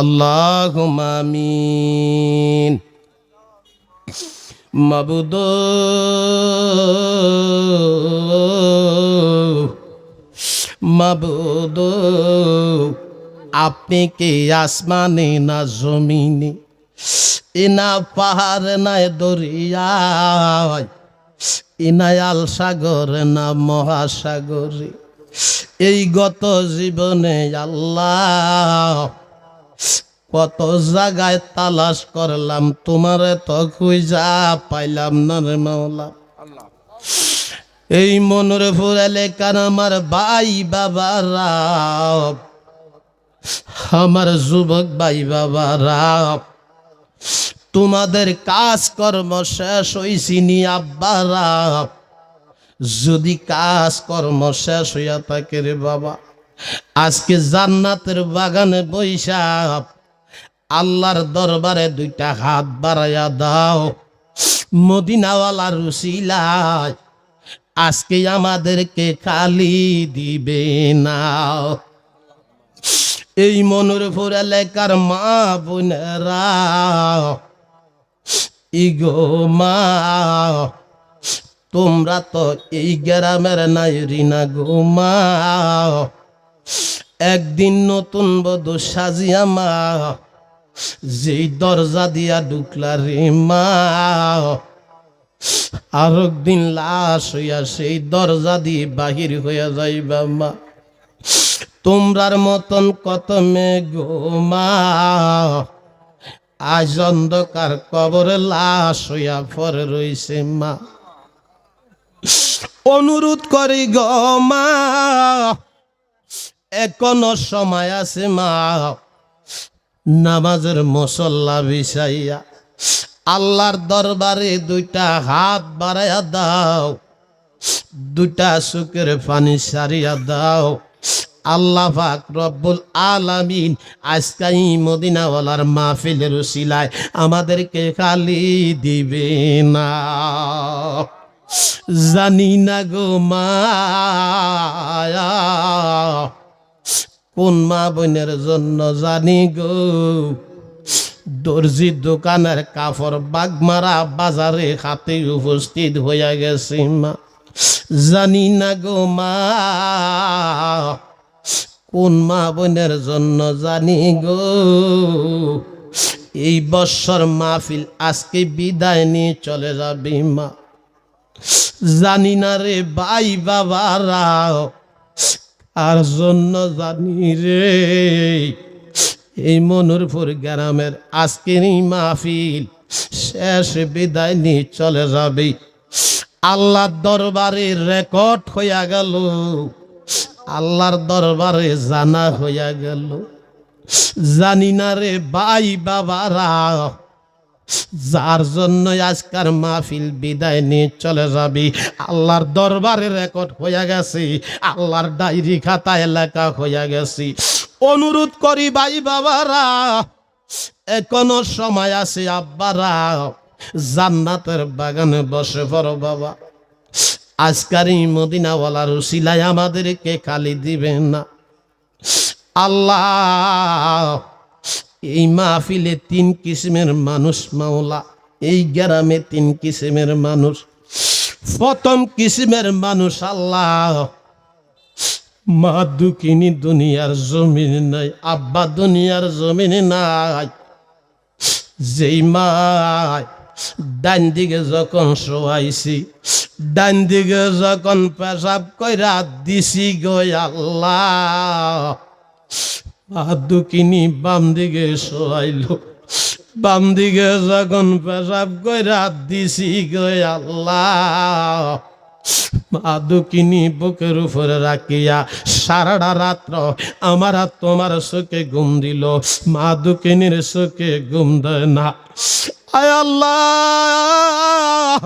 আল্লাহ মামিন মাবুদ মাবুদ, আপনি কি আসমানে না জমিনে? ইনা পাহাড় নাই দরিয়ায় ইনায়াল সাগর না মহাসাগরে। এই গত জীবনে আল্লাহ কত জায়গায় তালাশ করলাম, তোমারে তো খুঁজা পাইলাম না রে মাওলা। এই মনের ফুরালে কার আমার ভাই বাবারা, আমার যুবক ভাই বাবারা, তোমাদের কাজ কর্ম শেষ হইছিনি আব্বারা। যদি কাজ কর্ম শেষ হইয়া থাকে রে বাবা। আজকে জান্নাতের বাগানে বৈশা আল্লাহর দরবারে দুইটা হাত বাড়াইয়া দাও। মদিনাওয়ালা রুসিলায় আজকে আমাদেরকে খালি দিবে না। এই মনের ফুর এলাকার মা বোনেরা, ইগো মা, তোমরা তো এই গ্রামের নাই রিনা গো মা। একদিন নতুন বধূ সাজিয়া মা, যেই দরজা দিয়া ঢুকলা রে মা। আর একদিন লাশ হইয়া সেই দরজা দিয়ে বাহির হইয়া যাইবা মা। তোমরার মতন কত মেঘো মা। আজ অন্ধকার কবরে লাশ হইয়া পরে রইছে মা। অনুরোধ করি গ মা এখনও সময় আছে মা। নামাজের মশল্লা বিছাইয়া আল্লাহর দরবারে দুইটা হাত বাড়াইয়া দাও, দুইটা সুখের পানি সারিয়া দাও। আল্লাহ পাক রব্বুল আলামিন আজকাই মদিনাওয়ালার মাহফিলের উসিলায় আমাদেরকে খালি দিবে না। জানি না গো মায়া কোন মা বোনের জন্য জানি গো? দর্জি দোকানের কাপড় বাগমারা বাজারে হাতে উপস্থিত হইয়া গেছে মা। জানি না গো মা, কোন মা বোনের জন্য জানি গো? এই বৎসর মাহফিল আজকে বিদায় নিয়ে চলে যাবি মা। জানি না রে ভাই বাবারা আর জন্য জানি রে, এই মনুরপুর গ্রামের আজকের এই মাহফিল। শেষ বিদায় নিয়ে চলে যাবে। আল্লাহর দরবারে রেকর্ড হইয়া গেল। আল্লাহর দরবারে জানা হইয়া গেল। জানি না রে ভাই বাবারা যার জন্য আজকার মাহফিল বিদায় নিয়ে চলে যাবি। আল্লাহর দরবারে রেকর্ড হইয়া গেছে, আল্লাহর ডায়েরি খাতা এলাকা হইয়া গেছি। অনুরোধ করি ভাই বাবারা, এখনও সময় আছে আব্বারা, জান্নাতের বাগানে বসে পড়ো বাবা। আজকার এই মদিনাওয়ালার উসিলায় আমাদেরকে খালি দিবেন না। আল্লাহ এই মাহফিলে তিন কিসিমের মানুষ মাওলা, এই গ্রামে তিন কিসিমের মানুষ। প্রথম কিসিমের মানুষ আল্লাহ। মা দুকিনি দুনিয়ার জমিন নাই, আব্বা দুনিয়ার জমিন নাই। যেই মা ডান দিকে যখন শোয়াইছি, ডান দিকে যখন পেশাব কইরা দিছি গই আল্লাহ। দুকিনি বাম দিকে শোয়াইলো। বাম দিকে যখন পেশাব কইরা দিছি গই আল্লাহ মাদুকিনি বুকের উপরে রাখিয়া সারাটা রাত্র আমার তোমার চোখে ঘুম দিল। মাদুকিনির চোখে ঘুম দেয় না। আয় আল্লাহ,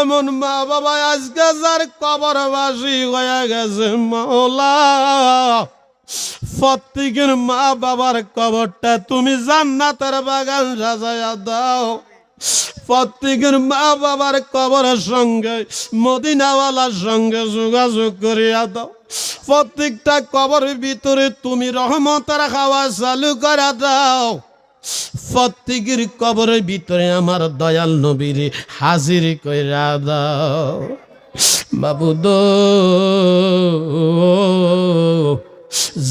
এমন মা বাবা আজকে যার কবর বাসি হয়ে গেছে মৌলা প্রত্যেকের মা বাবার কবরটা তুমি জান্নাতের বাগান সাজাইয়া দাও। প্রত্যেকের মা বাবার কবরের সঙ্গে, মদিনাওয়ালার সঙ্গে যোগাযোগ করিয়া দাও। প্রত্যেকটা কবরের ভিতরে তুমি রহমতের খাওয়া চালু করে দাও। প্রত্যেকের কবরের ভিতরে আমার দয়াল নবীর হাজির কইরা দাও। বাবু বাবুদ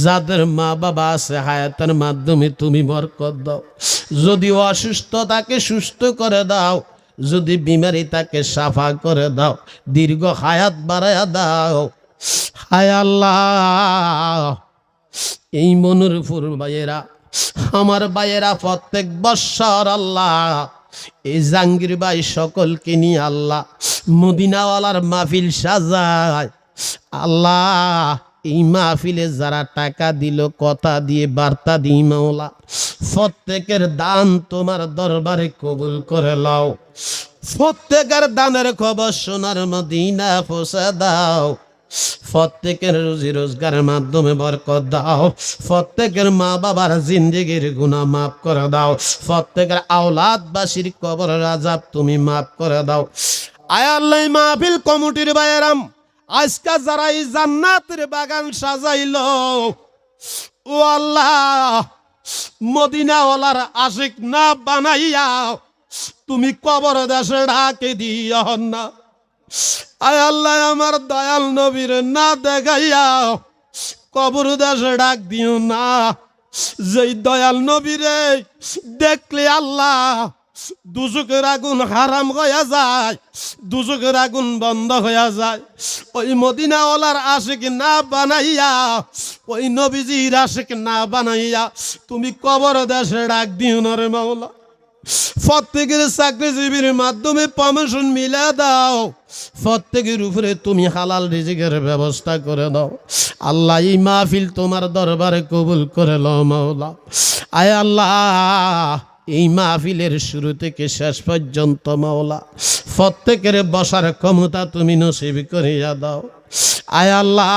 যাদের মা বাবা আছে, হায়াতের মাধ্যমে তুমি বরকত দাও। যদি অসুস্থ তাকে সুস্থ করে দাও, যদি বিমারি তাকে সাফা করে দাও, দীর্ঘ হায়াত বাড়াইয়া দাও। হায় আল্লাহ, এই মনুরপুর ভাইয়েরা, আমার ভাইয়েরা, প্রত্যেক বৎসর আল্লাহ, এই জাঙ্গির ভাই সকলকে নিয়ে আল্লাহ মদিনাওয়ালার মাহফিল সাজায়। আল্লাহ এই মাহফিলে যারা টাকা দিল, কথা দিয়ে বার্তা দিই মাওলা। প্রত্যেকের দান তোমার দরবারে কবুল করে লাও প্রত্যেকের দানের খবর সোনার মদিনা পৌঁছে দাও। প্রত্যেকের রুজি রোজগারের মাধ্যমে বরকত দাও। প্রত্যেকের মা বাবার জিন্দগির গুণা মাফ করে দাও। প্রত্যেকের আওলাদবাসীর কবর রাজাব তুমি মাফ করে দাও। আয়াল্লাই মাহফিল কমিটির বায়ারাম আজকা যারা এই জান্নাতের বাগান সাজাইল, ও আল্লাহ, মদিনাওয়ালার আশিক না বানাইয়া তুমি কবর দেশে ডাকে দিও না। আয় আল্লাহ, আমার দয়াল নবীর না দেখাইয়া কবর দেশে ডাক দিও না। যেই দয়াল নবীরে দেখলে আল্লাহ দুজকের আগুন হারাম হইয়া যায় দুজকের আগুন বন্ধ হইয়া যায়। ওই মদিনাওয়ালার আশিক না বানাইয়া ওই নবীজির আশিক না বানাইয়া, তুমি কবর দেশে ডাক দিও না রে মাওলা। প্রত্যেকের চাকরিজীবীর মাধ্যমে প্রমোশন মিলে দাও। প্রত্যেকের উপরে তুমি হালাল রিজিকের ব্যবস্থা করে দাও। আল্লাহ, এই মাহফিল তোমার দরবারে কবুল করে লও মাওলা। আয় আল্লাহ এই মাহফিলের শুরু থেকে শেষ পর্যন্ত মাওলা, প্রত্যেকের বসার ক্ষমতা তুমি নসিব করিয়া দাও। আয় আল্লাহ,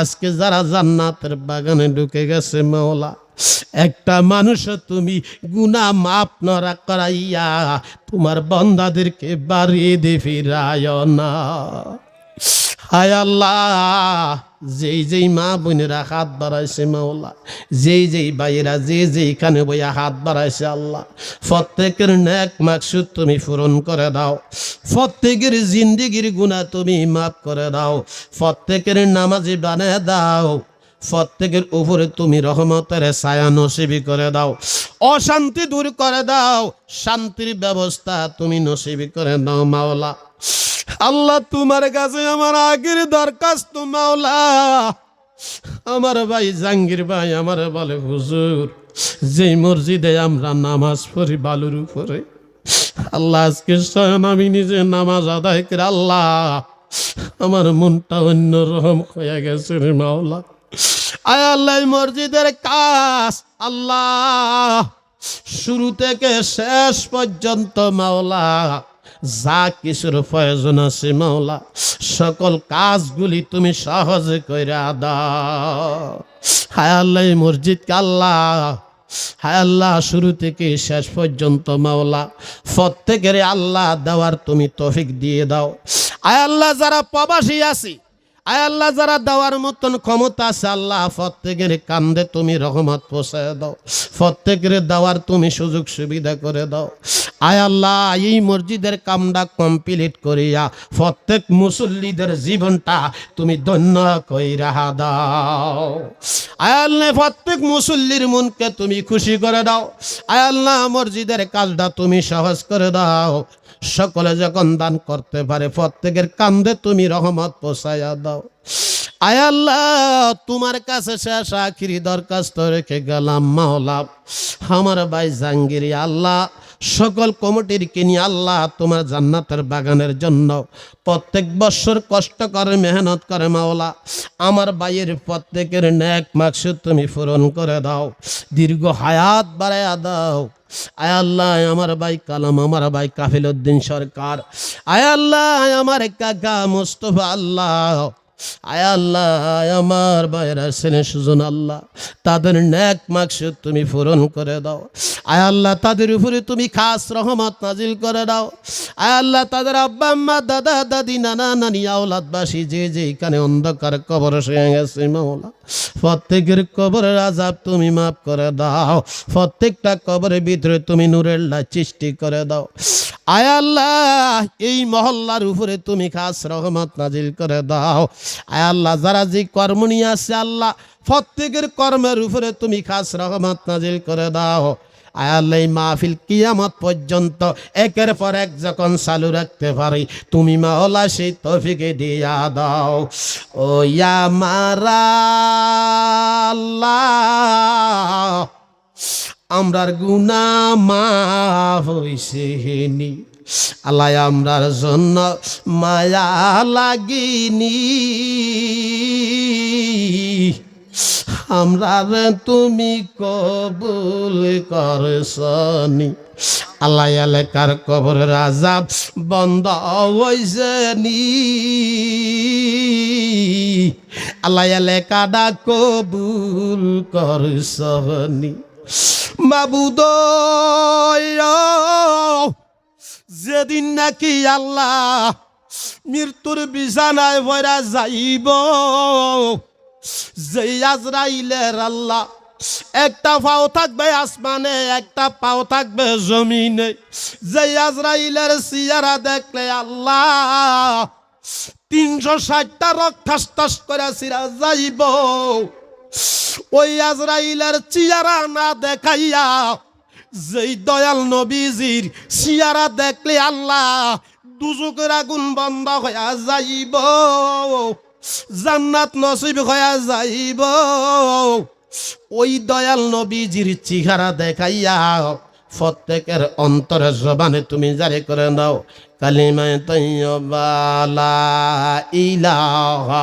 আজকে যারা জান্নাতের বাগানে ঢুকে গেছে মাওলা, একটা মানুষ তুমি গুনা মাপ নরা করাইয়া তোমার বন্দাদেরকে বাড়িয়ে দে ফিরায় না। হায় আল্লাহ যেই যেই মা বোনেরা হাত বাড়াইছে মাওলা, যেই যেই ভাইয়েরা, যে যেইখানে বইয়া হাত বাড়াইছে আল্লাহ, প্রত্যেকের ন্যাক মাকসুদ তুমি পূরণ করে দাও, প্রত্যেকের জিন্দিগির গুণা তুমি মাফ করে দাও, প্রত্যেকের নামাজি বানিয়ে দাও, প্রত্যেকের উপরে তুমি রহমতের ছায়া নসিবি করে দাও, অশান্তি দূর করে দাও, শান্তির ব্যবস্থা তুমি নসিবি করে দাও মাওলা। আল্লাহ, তোমার কাছে আমার আগের দরখাস্ত মাওলা। আমার ভাই জাঙ্গির ভাই, আমার বলে, হুজুর, যেই মসজিদে আমরা নামাজ পড়ি বালুর উপরে, আল্লাহ আজকে স্বয়ং আমি নিজে নামাজ আদায় করে, আল্লাহ, আমার মনটা অন্য রকম হয়ে গেছে রে মাওলা। আয় আল্লাহ মসজিদের কাজ, আল্লাহ, শুরু থেকে শেষ পর্যন্ত মাওলা যা কিছুর প্রয়োজন আছে মাওলা, সকল কাজগুলি তুমি সহজে কইরা দাও। হায় আল্লাহ মসজিদ মসজিদকে আল্লাহ, হায় আল্লাহ, শুরু থেকে শেষ পর্যন্ত মাওলা, প্রত্যেকের আল্লাহ দেওয়ার তুমি তফিক দিয়ে দাও। আয় আল্লাহ, যারা প্রবাসী আছি আয় আল্লাহ, যারা দেওয়ার মতন ক্ষমতা আছে, আল্লাহ প্রত্যেকের কান্দে তুমি রহমত পোষায় দাও। প্রত্যেকের দেওয়ার তুমি সুযোগ সুবিধা করে দাও। আয় আল্লাহ, এই মসজিদের কামটা কমপ্লিট করিয়া প্রত্যেক মুসল্লিদের জীবনটা তুমি ধন্য কইরা দাও। আয় আল্লাহ, প্রত্যেক মুসল্লির মনকে তুমি খুশি করে দাও। আয় আল্লাহ, মসজিদের কাজটা তুমি সহজ করে দাও। সকলে যখন দান করতে পারে, প্রত্যেকের কান্দে তুমি রহমত পোষাইয়া দাও। তোমার কাছে শেষ দরখাস্ত রেখে মাওলা। আমার আল্লাহ, সকল কমিটির কিনি আল্লাহ তোমার জান্নাতের বাগানের জন্য প্রত্যেক বছর কষ্ট করে, মেহনত করে মাওলা। আমার ভাইয়ের প্রত্যেকের ন্যাক মাকসুদ তুমি পূরণ করে দাও, দীর্ঘ হায়াত বাড়াইয়া দাও। আয় আল্লাহ, আমার ভাই কালাম, আমার ভাই কাফিল উদ্দিন সরকার। আয় আল্লাহ, আমার কাকা মুস্তফা আল্লাহ। আয় আল্লাহ আমার বাইরা ছেলে সুজন আল্লাহ। তাদের ন্যাক মাকসুদ তুমি পূরণ করে দাও। আয় আল্লাহ, তাদের উপরে তুমি খাস রহমত নাজিল করে দাও। আয় আল্লাহ, তাদের আব্বা, আম্মা, দাদা, দাদি, নানা, নানি, আওলাদবাসী যে যে এখানে অন্ধকার কবর শুয়ে গেছে মাওলা। প্রত্যেকের কবরের আজাব তুমি মাফ করে দাও। প্রত্যেকটা কবরের ভিতরে তুমি নূরের সৃষ্টি করে দাও। আয় আল্লাহ, এই মহল্লার উপরে তুমি খাস রহমত নাজিল করে দাও। আয় আল্লাহ, যারা যে কর্ম নিয়ে আসছে আল্লাহ, প্রত্যেকের কর্মের উপরে তুমি খাস রহমত নাজিল করে দাও। আয় আল্লাহ, এই মাহফিল কিয়ামত পর্যন্ত একের পর এক যখন চালু রাখতে পারি, তুমি মাওলা সেই তফিকে দিয়া দাও। ও ইয়া মারা আল্লাহ আমরার গুনা মাফ হইছে হেনি। আল্লাহ আমরার জন্য মায়া লাগিনি। আমরার তুমি কবুল করছনি। আল্লাহ এলাকার কবর রাজাব বন্ধ হয়েছে নি আল্লাহ এলাকাটা কবুল করছনি। মাবুদ যেদিন নাকি আল্লাহ মৃত্যুর বিছানায় ভরা যাইব যে আজরাইলের আল্লাহ, একটা পাও থাকবে আসমানে, একটা পাও থাকবে জমিনে। যে আজরাইলের সিয়ারা দেখলে আল্লাহ, তিনশো ষাটটা রক্তাস করে সিরা যাইব। ওই আজরাইলের চিয়ারা না দেখাইয়া যেই দয়াল নবীজির চিয়ারা দেখলে আল্লাহ দুজকের আগুন বন্ধ হইয়া যাইব, জান্নাত নসিব হইয়া যাইব। ওই দয়াল নবীজির চেহারা দেখাইয়া প্রত্যেকের অন্তরে জবানে তুমি জারি করে দাও কালিমায় তৈবালা ইলাহা